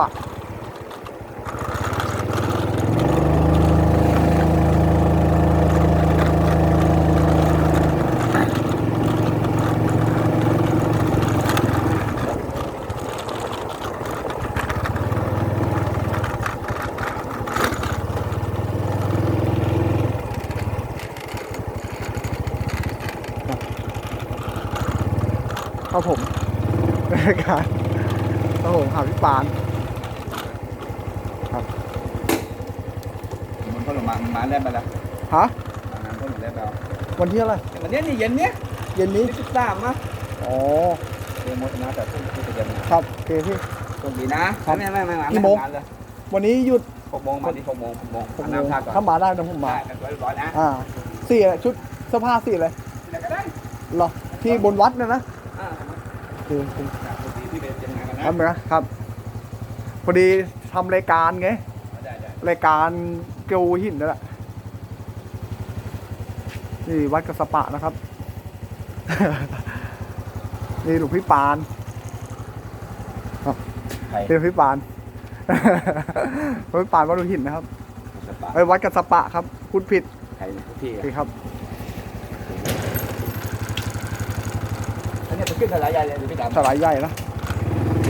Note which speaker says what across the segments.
Speaker 1: ปะครับผมรายการครับผมหาพี่ปาน
Speaker 2: มันก็ลงมามาได้ไปแล้ว
Speaker 1: ฮะ
Speaker 2: น้ำก็ลงได้ไปแล้ว
Speaker 1: วันที่อะไร
Speaker 2: วันนี้นี่เย็นเนี้ย
Speaker 1: เย็นนี้
Speaker 2: สิบสามอะ
Speaker 1: อ๋อ
Speaker 2: เดี๋ยวหมดนะแต่ทุ่มทุ่มเย็นนะครับ
Speaker 1: โอเคพี่
Speaker 2: โชคดีนะครับไม่ไม่ไม่ไม่
Speaker 1: กี่โมง
Speaker 2: ทำานเลย
Speaker 1: วันนี้หยุด
Speaker 2: หกโมงมาที่หกโมงหกโมง
Speaker 1: หก
Speaker 2: เอา
Speaker 1: โมง
Speaker 2: น้ำท่าก่อน
Speaker 1: ถ้ามาได้นะผมมา
Speaker 2: ได้กันเรียบร้อยนะ
Speaker 1: อ่าสีอะไรชุดเสื้อผ้าสีอะไร
Speaker 2: ที่ไหนก็ได้
Speaker 1: เหรอที่บนวัดเนี่ยนะ
Speaker 2: อ่า
Speaker 1: โอเคโอเค
Speaker 2: จากปกติที่เป็นยังไงกันนะ
Speaker 1: ทำไหมครับพอดีทำรายการไง
Speaker 2: ได้ได้
Speaker 1: รายการเกลียวหินนั่นแหละนี่วัดกระสปะนะครับ นี่หลวงพี่ปาน
Speaker 2: ใคร
Speaker 1: เป็นหลวงพี่ปานหลวงพี่ปานวัดดูหินนะครับ
Speaker 2: สปา
Speaker 1: ไอ้ยวัดกระสปะครับพูดผิด
Speaker 2: ใครเนี่ยพี่
Speaker 1: โอเคครับ
Speaker 2: อันนี้ไปขึ้นอะไรใหญ่เลยดูพี่ดำ
Speaker 1: สลายใหญ่นะโอเค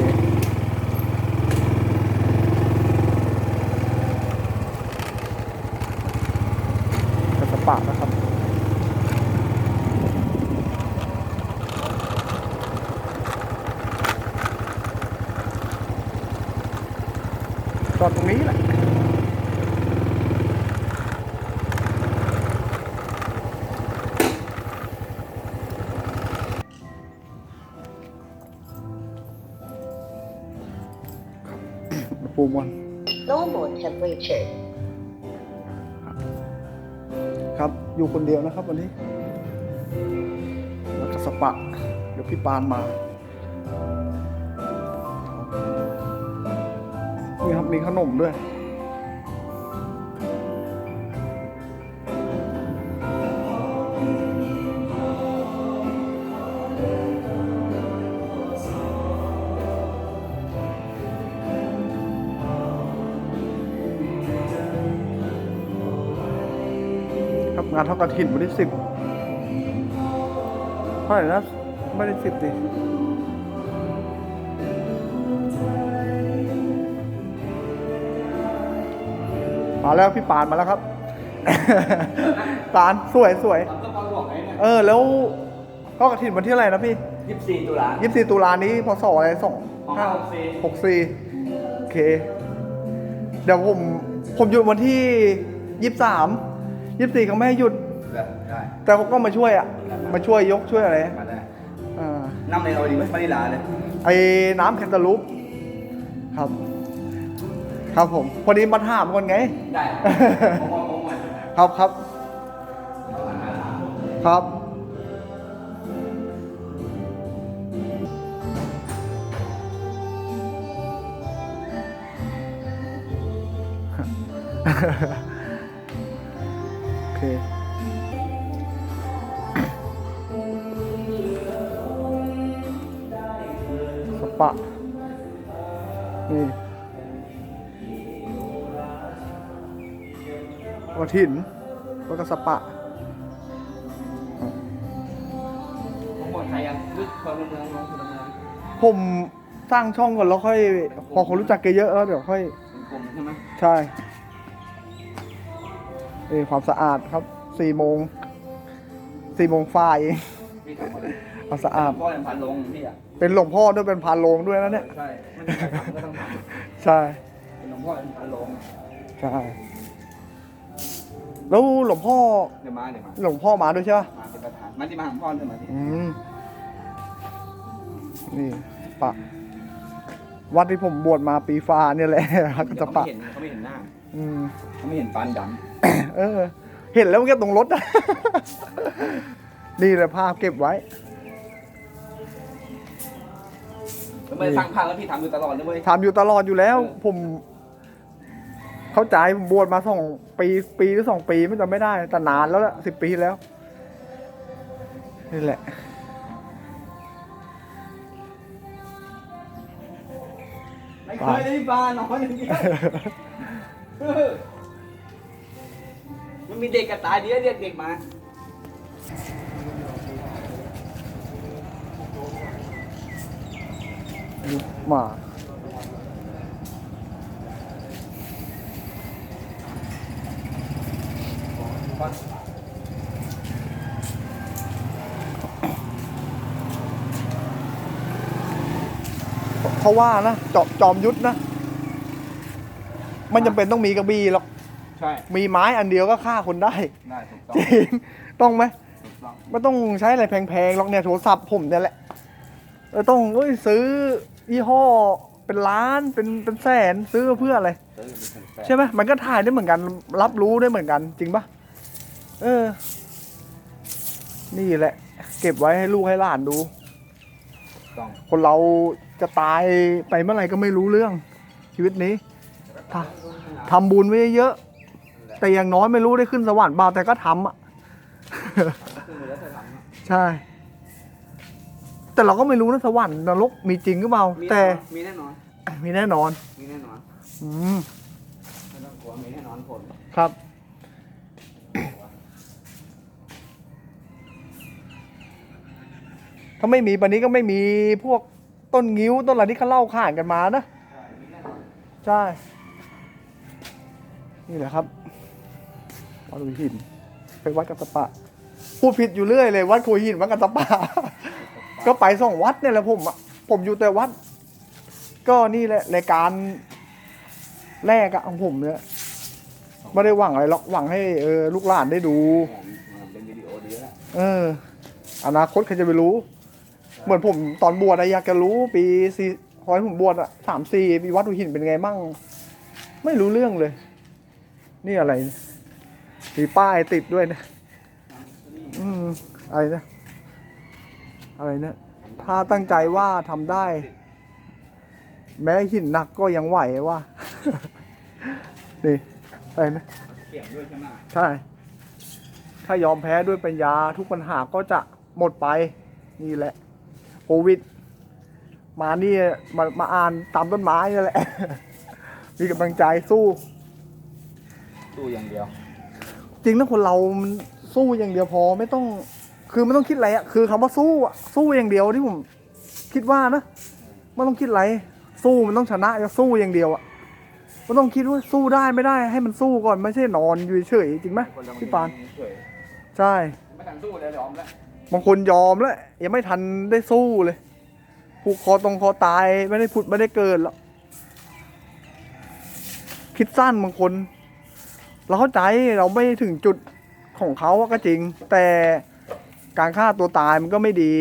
Speaker 1: กระสปะนะครับจอดตรงนี้แหละปูมอน
Speaker 3: normal temperature.
Speaker 1: อยู่คนเดียวนะครับวันนี้วัดกระสปะเดี๋ยวพี่ปานมานี่ครับมีขนมด้วย งานเท่ากระถินวันที่สิบเท่าไหร่นะไม่ได้สิบดิมาแล้วพี่ปานมาแล้วครับ ปานสวยสวย
Speaker 2: ทำก็พอบอกไงเนี่ย
Speaker 1: เออ แล้วก็กระถินวันที่อะไรนะพี่
Speaker 2: ยี่สิบสี่ตุลา
Speaker 1: ยี่สิบสี่ตุลานี้พศอะไรสอง
Speaker 2: ของห้าหกสี่
Speaker 1: หกสี่โอเค เดี๋ยวผม ผมหยุดวันที่ยี่สิบสาม ยี่สิบสี่เขาไม่ให้หยุด
Speaker 2: ได้
Speaker 1: แต่เขาก็มาช่วยอะ มาช่วยยกช่วยอะไร
Speaker 2: มาได้
Speaker 1: อ่า
Speaker 2: น้ำในเราดีไหมมานิลาเลย
Speaker 1: ไอ้น้ำแคนตาลูปครับ ครับผม พอดีมาถามก่อนไง
Speaker 2: ได้ผมว่าผมว่า
Speaker 1: ครับครับ ครับโอ เคสปะนี่กระถินแล้วก็สปะ
Speaker 2: ผมหมดใครยังลึกคนเมืองน้องคนเมือง
Speaker 1: ผมสร้างช่องก่อนแล้วค่อย พอคนรู้จักแกเยอะแล้วเดี๋ยวค่อย
Speaker 2: เป็นกลุ่มใช่ไหม
Speaker 1: ใช่ เออความสะอาดครับสี่โมงสี่โมงฝ่ายเอง
Speaker 2: พี่ทำอะไร
Speaker 1: ความสะอาด
Speaker 2: พ่อยังพันลงพี่อะ
Speaker 1: เป็นหลวงพ่อด้วยเป็นพานโลงด้วยนะเนี่ย
Speaker 2: ใช่ไม่มีใครทำก็ต้องท
Speaker 1: ใช่ำ
Speaker 2: เป็นหลวงพ่อยังพันลง
Speaker 1: ใช่แล้วหลวงพ่อ
Speaker 2: เดี๋ยวมาเดี๋ยวมา
Speaker 1: หลวงพ่อมาด้วยใช่ปะ
Speaker 2: มาเป็นประธานมาที่มาของพ่อใช่ไหมที่
Speaker 1: อืมนี่ปะวัดที่ผมบวชมาปีฟ้าเนี่ยแหละฮักก
Speaker 2: เขา
Speaker 1: จะ
Speaker 2: ไม่
Speaker 1: ปะ
Speaker 2: เห็นเขาไม่เห็นหน้า
Speaker 1: อืม
Speaker 2: เขาไม่เห็นฟันด
Speaker 1: เออ เห็นแล้วมันก็ตรงรถอะ นี่แหละภาพเก็บไว้ำ
Speaker 2: แล้วไม่ได้สร้างภาพแล้วพี่ทำอยู่ตลอดเลยเว้ย
Speaker 1: ทำอยู่ตลอดอยู่แล้ว
Speaker 2: เออ
Speaker 1: ผม เข้าใจผมบวชมาสองปีปีหรือสองปีไม่จำไม่ได้แต่นานแล้วละสิบปีแล้ว นี่แหละ
Speaker 2: ไม่ไม่เคยได้ปลานอนอย่างเดียวเออ มันมีเด็กกระตายเดียวเรียกเด็กมา
Speaker 1: มาเขาว่านะจอจอมยุทธนะ มันจำเป็นต้องมีกระบี่หรอก
Speaker 2: ใช่
Speaker 1: มีไม้อันเดียวก็ฆ่าคนได้
Speaker 2: ได้ถูกต้อง
Speaker 1: จริง ต้องไหม
Speaker 2: ถูกต้อง
Speaker 1: ไม่ต้องใช้อะไรแพงๆหรอกเนี่ยโทรศัพท์ผมเนี่ยแหละเออต้องเอ้ยซื้อยี่ห้อเป็นล้านเป็นเป็นแสนซื้อเพื่ออะไร
Speaker 2: ซื้อเป็นแสน
Speaker 1: ใช่ไหมมันก็ถ่ายได้เหมือนกัน รับรู้ได้เหมือนกัน จริงปะเออ นี่แหละ เก็บไว้ให้ลูกให้หลานดู
Speaker 2: ถูกต้อง
Speaker 1: คนเราจะตายไปเมื่อไหร่ก็ไม่รู้เรื่อง ชีวิตนี้ ทำทำบุญไว้เยอะๆแต่อย่างน้อยไม่รู้ได้ขึ้นสวรรค์เปล่าแต่ก็ทำอะ
Speaker 2: ขึ้นไปแล้วจะทำอะ
Speaker 1: ใช่ แต่เราก็ไม่รู้นะสวรรค์นรกมีจริงหรือเปล่า
Speaker 2: มี
Speaker 1: แต่
Speaker 2: มีแน่นอน
Speaker 1: มีแน่นอน
Speaker 2: มีแน่นอน
Speaker 1: อืม
Speaker 2: ไม่ต้องกลัวมีแน่นอนผล
Speaker 1: ครับ ถ้าไม่มีปันนี้ก็ไม่มีพวกต้นงิ้วต้นอะไรที่เขาเล่าข่านกันมานะ
Speaker 2: มีแน่นอน
Speaker 1: ใช่ นี่แหละครับวัดหัวหิน ไปวัดกัตตะปะพูดผิดอยู่เรื่อยเลย วัดหัวหินวัดกัตตะปะก็ไปสองวัดเนี่ยแหละผมอะผมอยู่แต่วัด ก็นี่แหละรายการแรกอะของผมเนี่ยไม่ได้หวังอะไรหรอกหวังให้เออลูกหลานได้ดู
Speaker 2: เป็นวิดีโอดีแล้ว
Speaker 1: เออ อนาคตใครจะไปรู้ เหมือนผมตอนบวชอะอยากจะรู้ปีสี่ขอให้ผมบวชอะสามสี่ปีวัดหัวหินเป็นไงมั่ง ไม่รู้เรื่องเลย นี่อะไรเนี่ยมีป้ายติดด้วยนะ อืม อะไรนะ อะไรนะ ถ้าตั้งใจว่าทำได้ แม้หินหนักก็ยังไหวว่า นี่อะไรนะ
Speaker 2: เขียนด้วยใช่ไหม
Speaker 1: ใช่ ถ้ายอมแพ้ด้วยปัญญา ทุกปัญหาก็จะหมดไป นี่แหละ โควิด มานี่มามาอ่านตามต้นไม้นี่แหละ มีกำลังใจสู้
Speaker 2: ตู้อย่างเดียว
Speaker 1: จริงนะคนเรามันสู้อย่างเดียวพอไม่ต้อง คือไม่ต้องคิดอะไรอะคือคำว่าสู้อะสู้อย่างเดียวที่ผมคิดว่านะไม่ต้องคิดอะไรสู้มันต้องชนะจะสู้อย่างเดียวอะไม่ต้องคิดว่าสู้ได้ไม่ได้ ให้มันสู้ก่อนไม่ใช่นอนอยู่เฉยๆจริงไหม
Speaker 2: คนเรา
Speaker 1: พี่ปาน
Speaker 2: เฉย
Speaker 1: ใช่
Speaker 2: ไม่ทันสู้เลยยอมแล้ว
Speaker 1: บางคนยอมแล้วยังไม่ทันได้สู้เลยผูกคอตรงคอตายไม่ได้ผุดไม่ได้เกิดหรอกคิดสั้นบางคน เราเข้าใจเราไม่ถึงจุดของเขาก็จริง แต่การฆ่าตัวตายมันก็ไม่ดี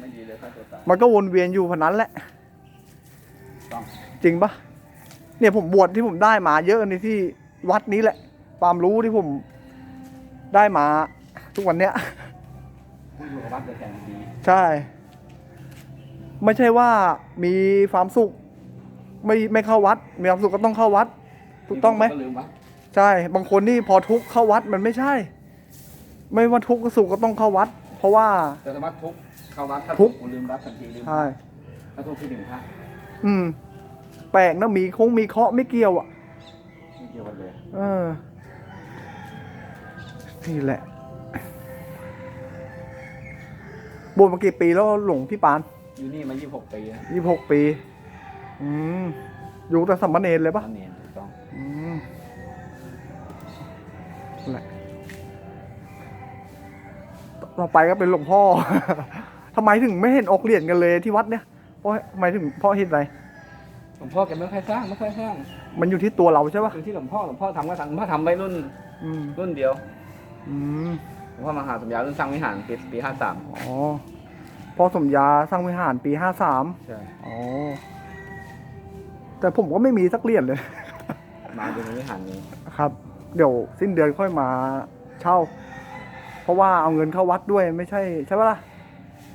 Speaker 2: ไม่ดีเลยฆ่าตัวตาย
Speaker 1: มันก็วนเวียนอยู่พนนั้นแหละ
Speaker 2: ต้อง
Speaker 1: จริงปะเนี่ยผมบวชที่ผมได้มาเยอะในที่วัดนี้แหละ ความรู้ที่ผมได้มา ทุกวันเนี้ย
Speaker 2: ผู้อยู่กับวัดจะแข่งดี
Speaker 1: ใช่ ไม่ใช่ว่ามีความสุข ไม่ไม่เข้าวัด มีความสุขก็ต้องเข้าวัด ถูกต้องไหม
Speaker 2: ก็ลืมวะ
Speaker 1: ใช่ บางคนนี่พอทุกข์เข้าวัดมันไม่ใช่ ไม่ว่าทุกข์ก็สุขก็ต้องเข้าวัด เพราะว่า
Speaker 2: แต่สมมติทุกข์เข้าวัดถ้า
Speaker 1: ทุกข์
Speaker 2: กูลืมรับทันทีลืม
Speaker 1: ใช่
Speaker 2: ถ้าทุกข์ที่หนึ่งพระ
Speaker 1: อืม แปลกนะมีคงมีเคราะห์ไม่เกี่ยวอะ
Speaker 2: ไม่เกี่ยวกันเลย
Speaker 1: เออนี่แหละบวชมากี่ปีแล้วหลวงพี่ปาน
Speaker 2: อยู่นี่มา 26 ปีนะ
Speaker 1: ยี่หกปี อืม อยู่แต่สัมมาเนรเลยปะ
Speaker 2: นั่นเองถูกต้อง
Speaker 1: อืมนั่น แหละต่อไปก็เป็นหลวงพ่อทำไมถึงไม่เห็นออกเหรียญกันเลยที่วัดเนี่ยเพราะทำไมถึงเพ่อเห็นอะไร
Speaker 2: หลวงพ่อแกไม่ค่อยสร้างไม่ค่อยสร้าง
Speaker 1: มันอยู่ที่ตัวเราใช่ปะ
Speaker 2: คือที่หลวงพ่อหลวงพ่อทำก็ทำหลวงพ่อทำไว้รุ่น
Speaker 1: อืม
Speaker 2: รุ่นเดียว
Speaker 1: อืม
Speaker 2: หลวงพ่อมหาสมยารุ่นสร้างวิหารปีปีห้าสาม
Speaker 1: อ๋อพ่อสมยาสร้างวิหารปีห้าสาม
Speaker 2: ใช่
Speaker 1: อ๋อแต่ผมก็ไม่มีสักเหรียญเลย
Speaker 2: มาดูในวิหารนี้
Speaker 1: ครับ เดี๋ยวสิ้นเดือนค่อยมาเช่า เพราะว่าเอาเงินเข้าวัดด้วยไม่ใช่ใช่ปะล่ะ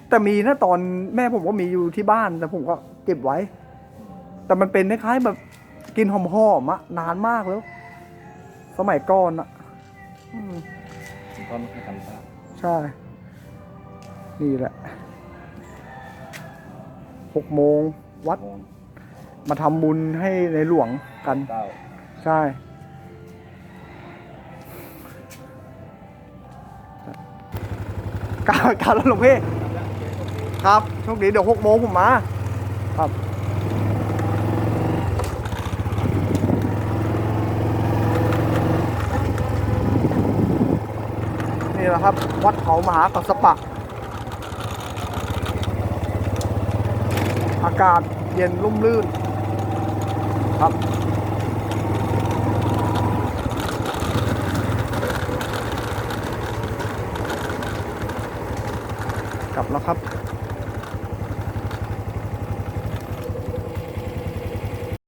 Speaker 1: แต่มีนะตอนแม่ผมก็มีอยู่ที่บ้านแต่ผมก็เก็บไว้ แต่มันเป็นคล้ายๆแบบกินหอมๆอะนานมากแล้ว สมัยก่อนอะอืม
Speaker 2: หลวงพ่อไม่เคยทำสร้าง
Speaker 1: ใช่ นี่แหละหกโมงวัด
Speaker 2: โมง
Speaker 1: มาทำบุญให้ในหลวงกัน
Speaker 2: เก้า
Speaker 1: ใช่ กาวกาวแล้วหลวงพี่ครับโชคดีเดี๋ยวหกโมงผมมา ครับนี่แหละครับ วัดเขามหากัสสปะ อากาศเย็นรุ่มรื่นครับ แล้วครับ